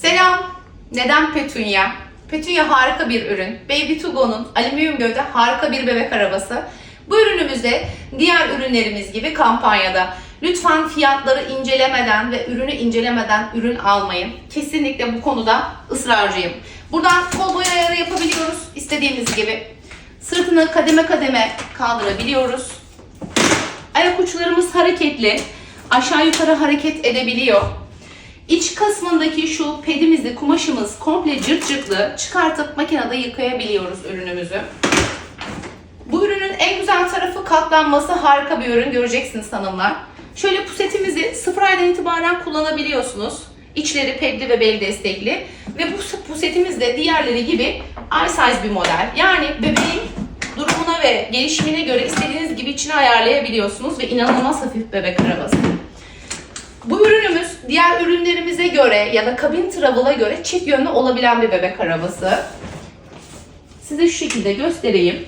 Selam. Neden Petunia? Petunia harika bir ürün. Baby to Go'nun alüminyum gövde harika bir bebek arabası. Bu ürünümüzde diğer ürünlerimiz gibi kampanyada. Lütfen fiyatları incelemeden ve ürünü incelemeden ürün almayın. Kesinlikle bu konuda ısrarcıyım. Buradan kol boy ayarı yapabiliyoruz istediğimiz gibi. Sırtını kademe kademe kaldırabiliyoruz. Ayak uçlarımız hareketli. Aşağı yukarı hareket edebiliyor. İç kısmındaki şu pedimizi, kumaşımız komple cırt cırtlı çıkartıp makinede yıkayabiliyoruz ürünümüzü. Bu ürünün en güzel tarafı katlanması harika bir ürün göreceksiniz hanımlar. Şöyle pusetimizi sıfır aydan itibaren kullanabiliyorsunuz. İçleri pedli ve bel destekli. Ve bu pusetimiz de diğerleri gibi I size bir model. Yani bebeğin durumuna ve gelişimine göre istediğiniz gibi içine ayarlayabiliyorsunuz ve inanılmaz hafif bebek arabası. Diğer ürünlerimize göre ya da kabin travel'a göre çift yönlü olabilen bir bebek arabası. Size şu şekilde göstereyim.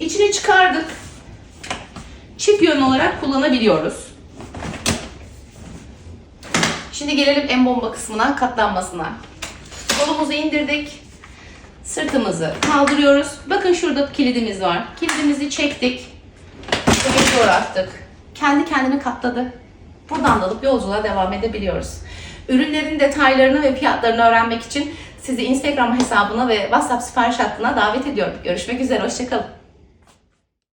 İçini çıkardık. Çift yönlü olarak kullanabiliyoruz. Şimdi gelelim en bomba kısmına, katlanmasına. Kolumuzu indirdik. Sırtımızı kaldırıyoruz. Bakın şurada kilidimiz var. Kilidimizi çektik. Şöyle doğru attık. Kendi kendini katladı. Buradan da alıp yolculuğa devam edebiliyoruz. Ürünlerin detaylarını ve fiyatlarını öğrenmek için sizi Instagram hesabına ve WhatsApp sipariş hattına davet ediyorum. Görüşmek üzere, hoşçakalın.